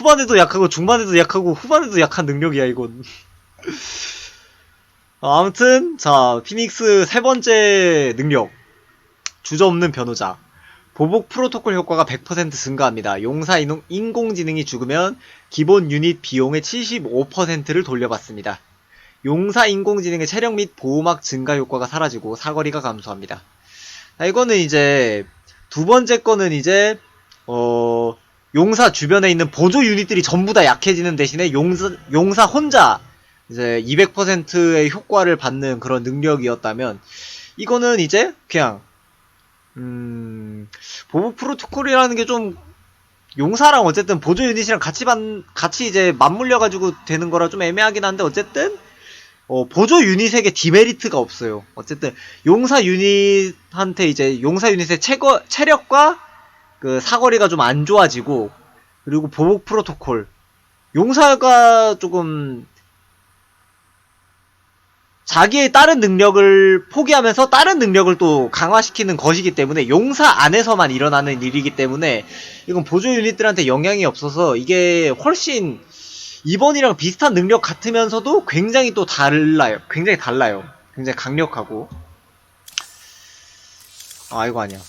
후반에도 약하고 중반에도 약하고 후반에도 약한 능력이야 이건. 어, 아무튼 자 피닉스 세 번째 능력 주저 없는 변호자 보복 프로토콜 효과가 100% 증가합니다. 용사 인공- 인공지능이 죽으면 기본 유닛 비용의 75%를 돌려받습니다. 용사 인공지능의 체력 및 보호막 증가 효과가 사라지고 사거리가 감소합니다. 자, 이거는 이제 두 번째 거는 이제 어 용사 주변에 있는 보조 유닛들이 전부 다 약해지는 대신에 용사 용사 혼자 이제 200%의 효과를 받는 그런 능력이었다면 이거는 이제 그냥 음 보복 프로토콜이라는 게 좀 용사랑 어쨌든 보조 유닛이랑 같이 받 같이 이제 맞물려 가지고 되는 거라 좀 애매하긴 한데 어쨌든 어, 보조 유닛에게 디메리트가 없어요. 어쨌든 용사 유닛한테 이제 용사 유닛의 체거, 체력과 그 사거리가 좀 안 좋아지고 그리고 보복 프로토콜 용사가 조금 자기의 다른 능력을 포기하면서 다른 능력을 또 강화시키는 것이기 때문에 용사 안에서만 일어나는 일이기 때문에 이건 보조 유닛들한테 영향이 없어서 이게 훨씬 이번이랑 비슷한 능력 같으면서도 굉장히 또 달라요. 굉장히 달라요. 굉장히 강력하고. 아, 이거 아니야.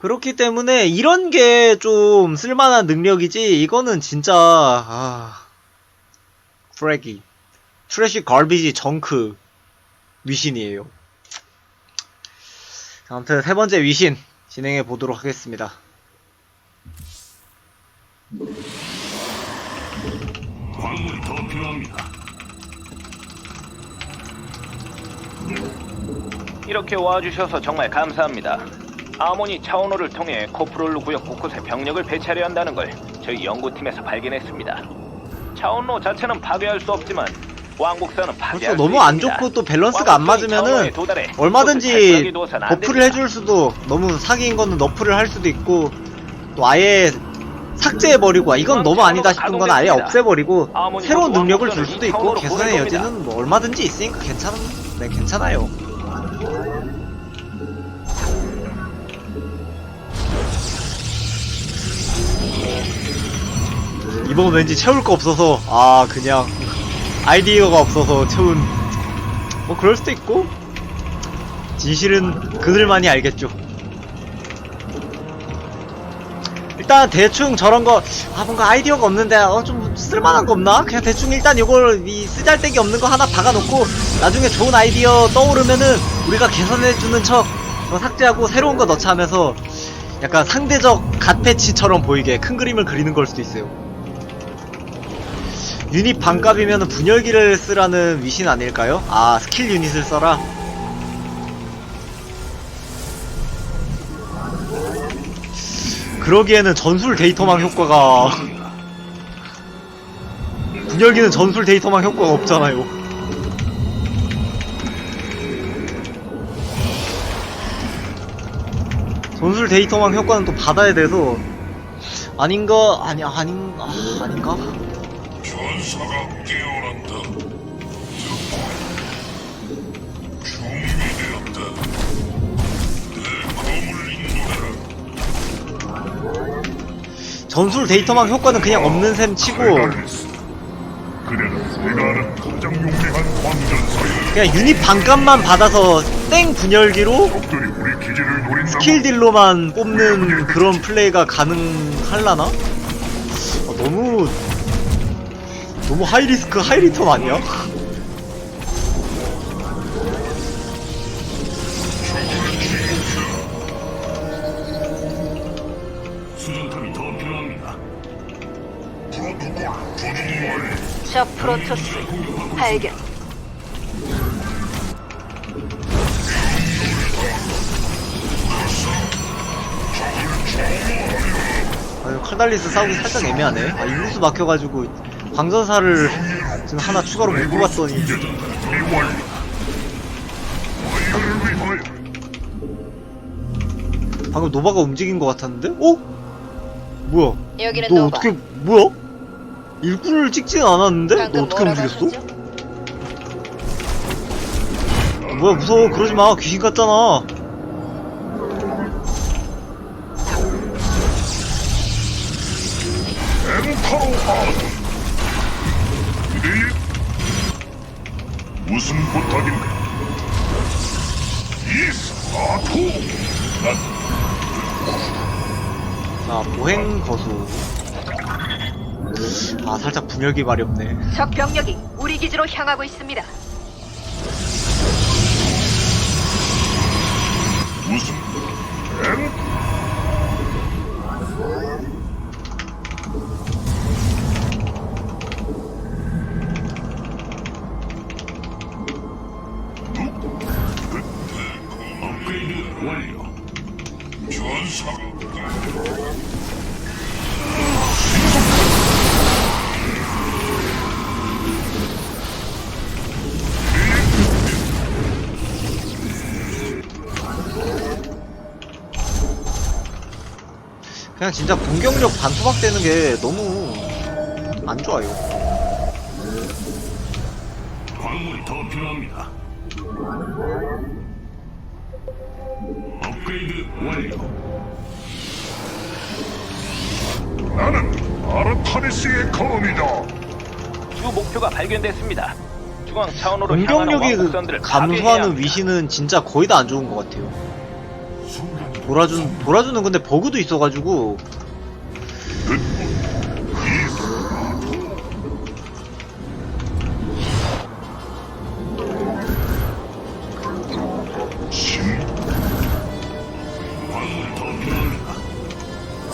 그렇기 때문에 이런 게 좀 쓸만한 능력이지, 이거는 진짜, 아. 프레기. 트래시 걸비지 정크 위신이에요. 아무튼 세 번째 위신 진행해 보도록 하겠습니다. 광물이 더 필요합니다. 이렇게 와주셔서 정말 감사합니다. 아모니 차원호를 통해 코프롤루 구역 곳곳에 병력을 배치하려 한다는 걸 저희 연구팀에서 발견했습니다. 차원로 자체는 파괴할 수 없지만 왕복선은 파괴할 그렇죠. 수 너무 안 있습니다. 좋고 또 밸런스가 안 맞으면은 도달해 얼마든지 버프를. 해줄 수도 너무 사기인 거는 너프를 할 수도 있고 또 아예 삭제해버리고 아, 이건 너무 아니다 싶은 건 아예 없애버리고 새로운 능력을 줄이 수도 있고 개선의. 여지는 뭐 얼마든지 있으니까 괜찮은 네 괜찮아요. 이번 왠지 채울 거 없어서 아 그냥 아이디어가 없어서 채운 뭐 그럴 수도 있고 진실은 그들만이 알겠죠. 일단 대충 저런 거 아 뭔가 아이디어가 없는데 어 좀 쓸만한 거 없나? 그냥 대충 일단 이걸 이 쓰잘데기 없는 거 하나 박아놓고 나중에 좋은 아이디어 떠오르면은 우리가 개선해주는 척 그거 삭제하고 새로운 거 넣자 하면서 약간 상대적 갓패치처럼 보이게 큰 그림을 그리는 걸 수도 있어요. 유닛 반값이면 분열기를 쓰라는 위신 아닐까요? 아 스킬 유닛을 써라? 그러기에는 전술 데이터망 효과가 분열기는 전술 데이터망 효과가 없잖아요 전술 데이터망 효과는 또 받아야 돼서 아닌가? 아니 아닌 아, 아닌가? 전사가 깨어난다. 준비되었다. 내 검을 인도해라. 전술 데이터망 효과는 그냥 없는 셈 치고. 그대는 아 그냥 유닛 반값만 받아서 땡 분열기로 스킬 딜로만 뽑는 그런 플레이가 가능할라나? 아, 너무 너무 하이리스크 하이리턴 아니야? 저 프로토스 발견. 아유 칼달리스 싸우기 살짝 애매하네 아 인구수 막혀가지고 광전사를 지금 하나 추가로. 와이어를 위하여 방금 노바가 움직인 것 같았는데? 어? 뭐야 여기는 너 노바. 어떻게? 일꾼을 찍진 않았는데? 너 어떻게 움직였어? 아, 뭐야 무서워. 그러지 마. 귀신 같잖아. 무슨 부탁인가? 이 사토! 자 보행 거수. 아, 살짝 분열기 말이 없네. 적 병력이 우리 기지로 향하고 있습니다. 그냥 진짜 공격력 반토막 되는 게 너무 안 좋아요. 광물이 더 필요합니다. 업그레이드 완료. 나는 아르타니스의 검이다. 주 목표가 발견됐습니다. 중앙 향하는 공격력이 그 왕복선들을 파괴해야 감소하는 합니다. 위신은 진짜 거의 다 안 좋은 것 같아요. 돌아준, 돌아주는 근데 버그도 있어가지고.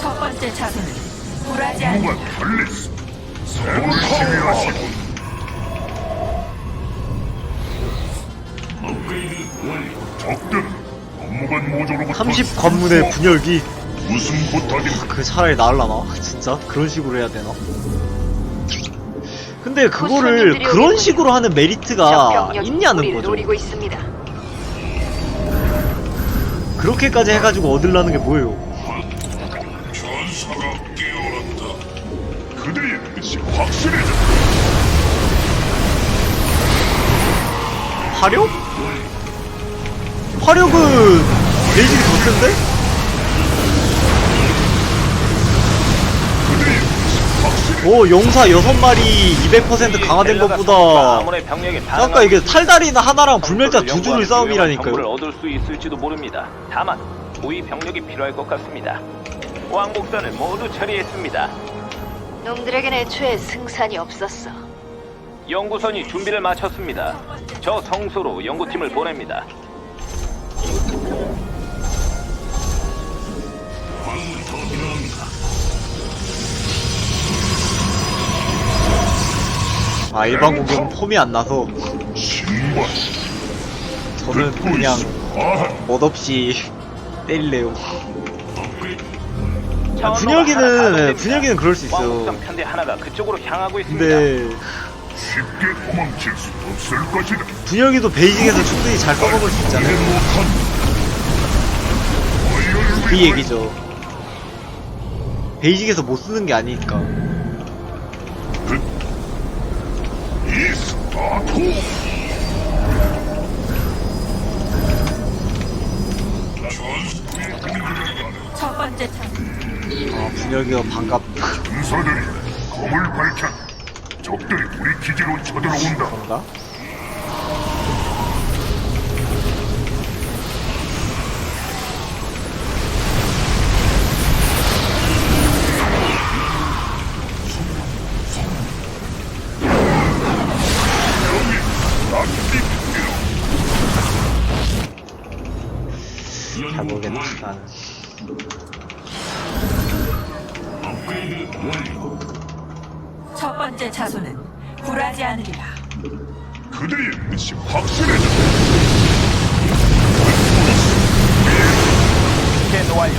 첫 번째 자세는 불하지 않는 누가 달리스 새로 하시군. 업그레이드 완료. 적들은 업무관 모조로부터 30 관문의 분열기. 무슨 부탁인가? 그 차라리 나을라나? 진짜? 그런 식으로 해야 되나? 근데 그거를 손님들이 그런 오겠군요. 식으로 하는 적 메리트가 병력이 있냐는 우리를 거죠. 노리고 있습니다. 그렇게까지 해가지고 얻으려는 게 뭐예요? 전사가 깨어났다. 그대의 뜻이 확실해져. 화력? 화력은 레이징이 더 센데? 오 용사 6마리 200% 강화된 것보다 아까 이게 탈다리나 하나랑 불멸자 두 줄을 싸움이라니까요 얻을 수 있을지도 모릅니다. 다만 고위 병력이 필요할 것 같습니다. 왕복선을 모두 처리했습니다. 놈들에겐 애초에 승산이 없었어. 연구선이 준비를 마쳤습니다. 저 성소로 연구팀을 보냅니다. 아 일반 공격은 폼이 안 나서. 저는 그냥. 아한. 멋없이 때릴래요. 아, 분열기는 분열기는 그럴 수 있어요 왕복선 편대 하나가 그쪽으로 향하고 있습니다. 근데 쉽게 도망칠 수 없을 것이다. 분열기도 베이징에서 충분히 잘 써먹을 수 있잖아요 그 얘기죠 베이징에서 못 쓰는 게 아니니까 이스타토 전투의 공격을 첫 번째. 아 분열기가 반갑다 군사들이 검을 밝혔 적들이 우리 기지로 쳐들어온다 그런가? 완료 첫 번째 자손은 불하지 않으리라. 그대의 뜻이 확실해졌다 스캔 완료.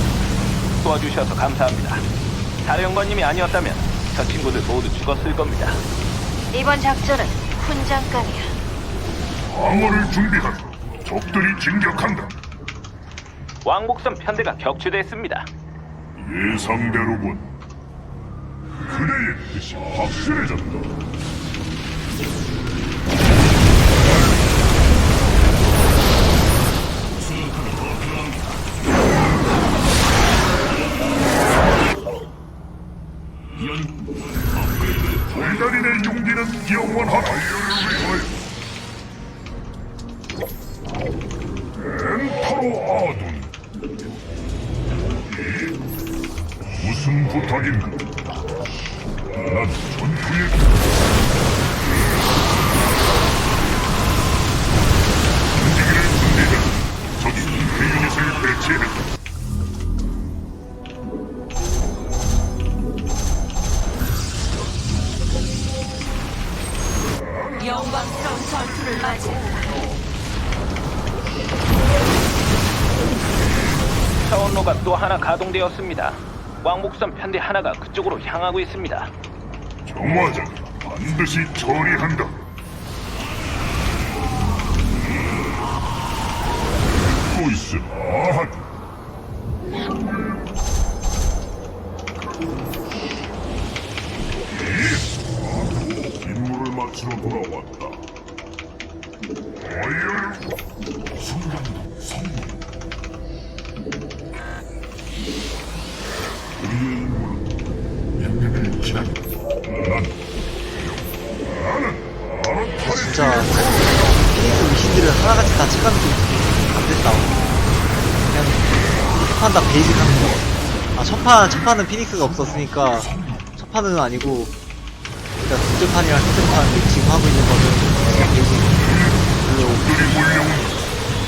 도와주셔서 감사합니다. 사령관님이 아니었다면 저 친구들 모두 죽었을 겁니다. 이번 작전은 훈장감이야. 방어를 준비하라 적들이 진격한다 왕복선 편대가 격추됐습니다. 예상대로군 그대의 뜻이 확실해졌다 하나 가동되었습니다. 왕복선 편대 하나가 그쪽으로 향하고 있습니다. 정화자 반드시 처리한다. 듣고 있음 아하드. 임무를 마치러 돌아왔다. 어이열 순간도 성공. 우리의 임무는 명령을 기다린다. 난 나는 바로 진짜 피닉스 미신들을 하나같이 다 체감이 좀안 됐다. 그냥 첫판 다 베이직 하는 거. 아 첫판 첫판은 피닉스가 없었으니까 첫 판은 아니고 그러니까 둘째 판이랑 셋째 판 지금 하고 있는 거는 그냥 베이직. 별로.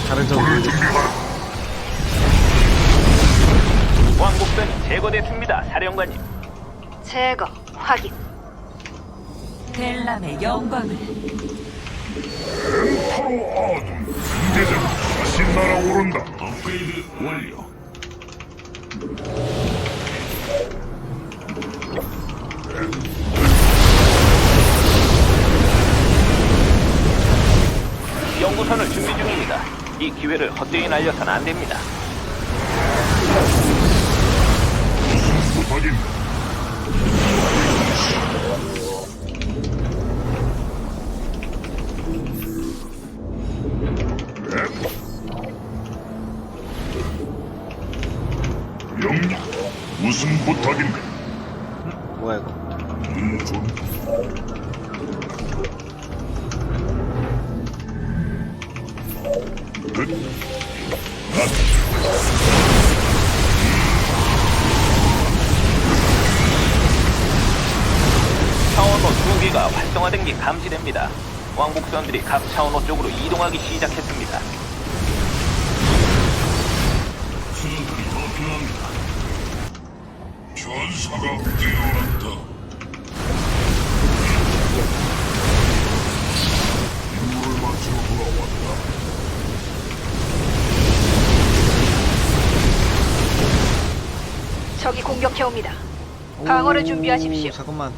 다른 점 불을 모르겠어. 준비하라. 왕복선이 제거됐습니다. 사령관님. 제거 확인. 델람의 영광을 엔타로 아둔 승대장 다시 날아오른다. 업그레이드 완료. 연구선을 준비 중입니다. 이 기회를 헛되이 날려선 안 됩니다. 부탁인다. 뭐야 이거? 차원호 두 개가 활성화된 게 감지됩니다. 왕복선들이 각 차원호 쪽으로 이동하기 시작했습니다. 전사가 깨어났다. 임무를 적이 공격해 옵니다. 방어를 오, 준비하십시오. 잠깐만.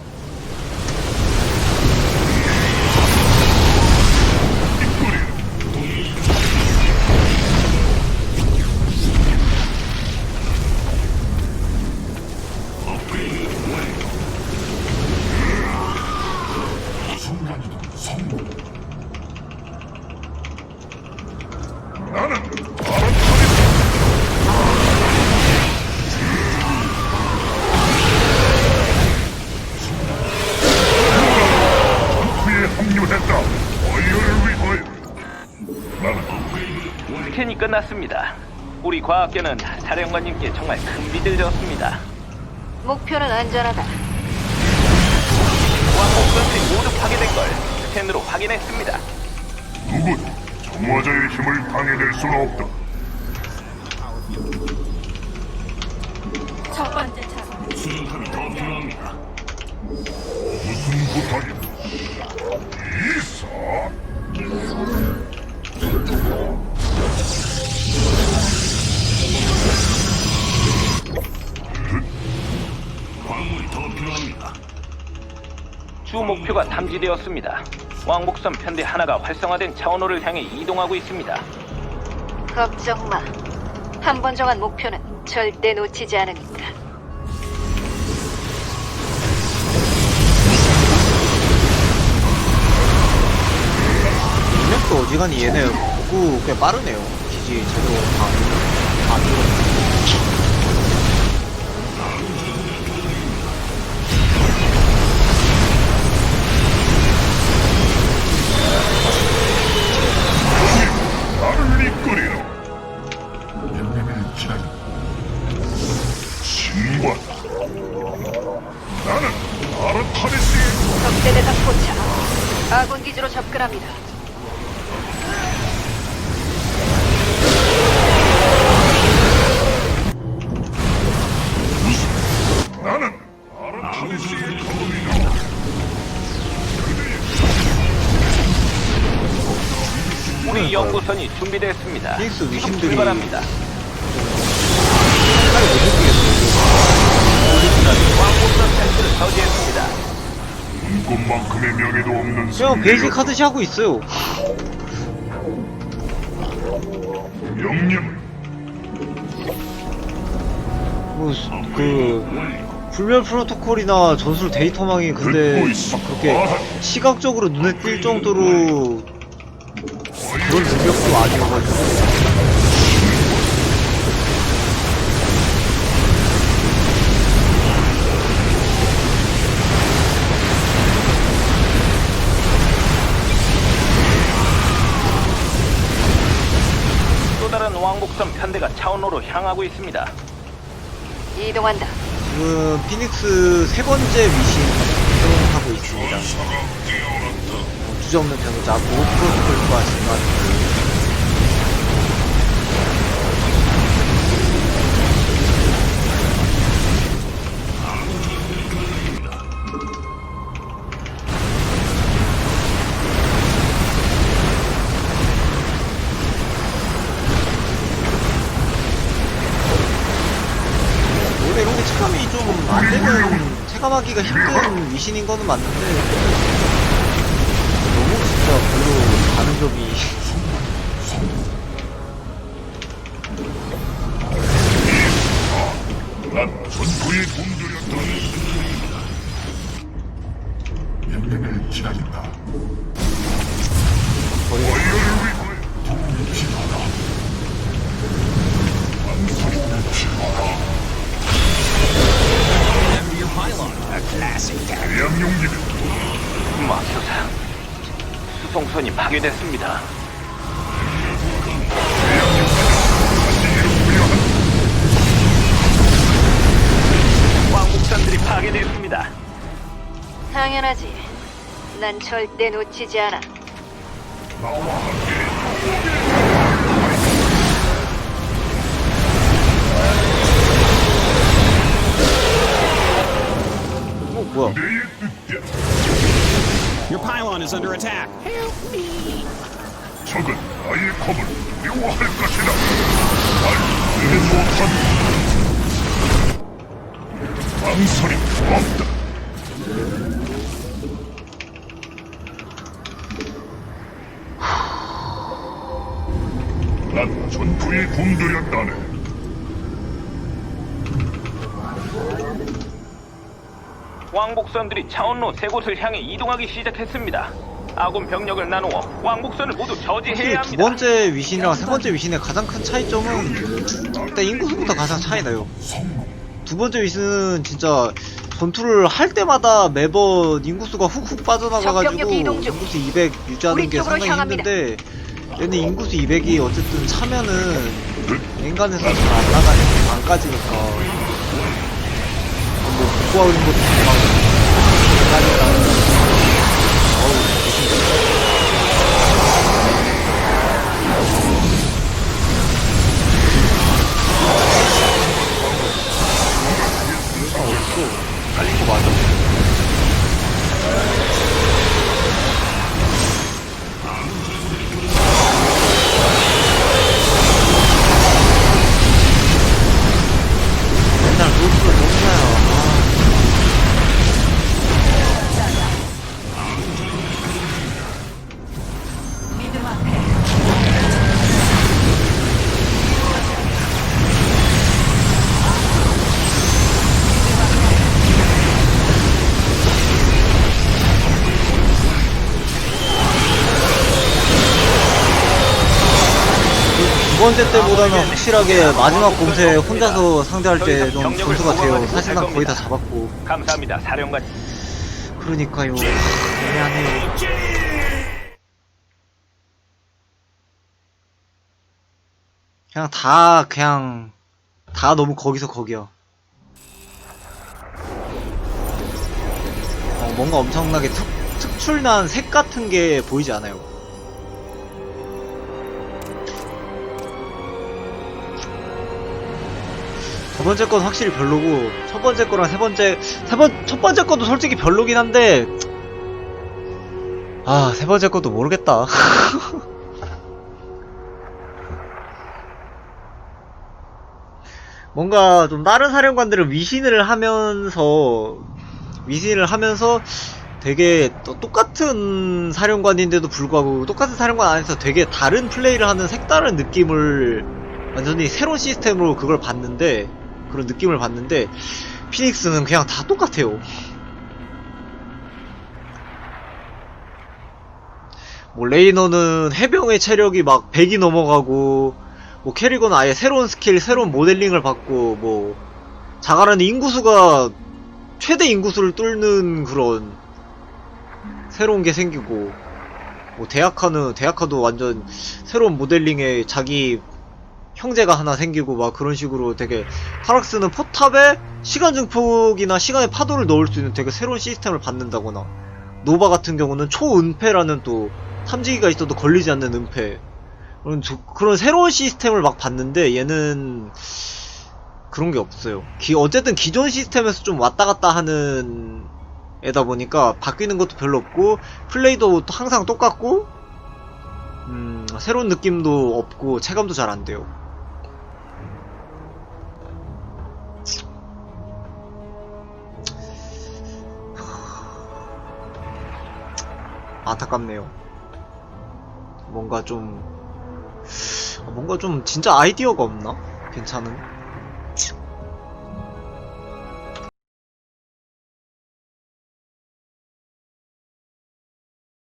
끝났습니다. 우리 과학계는 사령관님께 정말 큰 빚을 졌습니다. 목표는 안전하다. 왕복선들이 모두 파괴된 걸 스캔으로 확인했습니다. 누구도 정화자의 힘을 방해될 수는 없다. 첫 번째 차선 수행함이 더 필요합니다. 무슨 부탁인가? 이사. 주 목표가 탐지되었습니다. 왕복선 편대 하나가 활성화된 차원호를 향해 이동하고 있습니다. 걱정 마. 한 번 정한 목표는 절대 놓치지 않으니까. 능력도 어지간히 얘네 보고 꽤 빠르네요. 기지 제대로 다, 다 들어. 아군 기지로 접근합니다. 우리 연구선이 준비됐습니다. 필수 위신들이- 출발합니다. 꿈만큼의 명예도 없는 그냥. 베이직 하듯이 하고 있어요. 명령 뭐, 그, 불멸 프로토콜이나 전술 데이터망이 근데. 막 그렇게 아, 시각적으로 눈에 띌 정도로 그런 능력도 아니어가지고. 차원로로 향하고 있습니다. 이동한다. 지금 피닉스 세 번째 미신 사용하고 있습니다. 어, 주저없는 변호자, 보호 프로토콜과 증가 체감하기가 힘든 미신인 거는 맞는데, 너무 진짜 별로 다른 점이. 수송선이 파괴됐습니다. 왕복선들이 파괴됐습니다. 당연하지. 난 절대 놓치지 않아. 어, 뭐야. Your pylon is under attack. 적은 나의 검을 두려워할 것이다. 날 못한 망설임 없다. 난 전투에 굶주렸다네. 왕복선들이 차원로 세 곳을 향해 이동하기 시작했습니다. 아군 병력을 나누어 왕복선을 모두 사실 저지해야 두 합니다. 번째 위신이랑 세 번째 위신의 가장 큰 차이점은 일단 인구수부터 가장 차이 나요. 두 번째 위신은 진짜 전투를 할 때마다 매번 인구수가 훅훅 빠져나가가지고 적병력 이동 중. 인구수 200 유지하는 우리 게 쪽으로 상당히 향합니다. 힘든데 얘는 인구수 200이 어쨌든 차면은 인간에서 잘 안 나가니까 안 까지니까 뭐 복구하는 것도 금 맨날 로스를 너무 사요. 1대 때보다는 확실하게 마지막 공세 혼자서 상대할 때 좀 점수 같아요. 사실상 거의 다 잡았고. 감사합니다, 사령관. 그러니까요. 하, 애매하네요. 그냥 다 그냥 다 너무 거기서 거기야. 어, 뭔가 엄청나게 특, 특출난 색 같은 게 보이지 않아요. 두 번째 건 확실히 별로고 첫 번째 거랑 세 번째 세 번 첫 번째 것도 솔직히 별로긴 한데 아 세 번째 것도 모르겠다. 뭔가 좀 다른 사령관들은 위신을 하면서 위신을 하면서 되게 똑같은 사령관인데도 불구하고 똑같은 사령관 안에서 되게 다른 플레이를 하는 색다른 느낌을 완전히 새로운 시스템으로 그걸 봤는데 그런 느낌을 봤는데 피닉스는 그냥 다 똑같아요. 뭐 레이너는 해병의 체력이 막 100이 넘어가고 뭐 캐리건은 아예 새로운 스킬, 새로운 모델링을 받고 뭐 자가라는 인구수가 최대 인구수를 뚫는 그런 새로운 게 생기고 뭐 대학하는 대학하도 완전 새로운 모델링에 자기 형제가 하나 생기고 막 그런 식으로 되게 타락스는 포탑에 시간 증폭이나 시간의 파도를 넣을 수 있는 되게 새로운 시스템을 받는다거나 노바 같은 경우는 초은폐라는 또 탐지기가 있어도 걸리지 않는 은폐 그런, 조- 그런 새로운 시스템을 막 봤는데 얘는 그런 게 없어요. 기- 어쨌든 기존 시스템에서 좀 왔다 갔다 하는 애다 보니까 바뀌는 것도 별로 없고 플레이도 또 항상 똑같고 음, 새로운 느낌도 없고 체감도 잘 안 돼요. 안타깝네요. 뭔가 좀 뭔가 좀 진짜 아이디어가 없나? 괜찮은?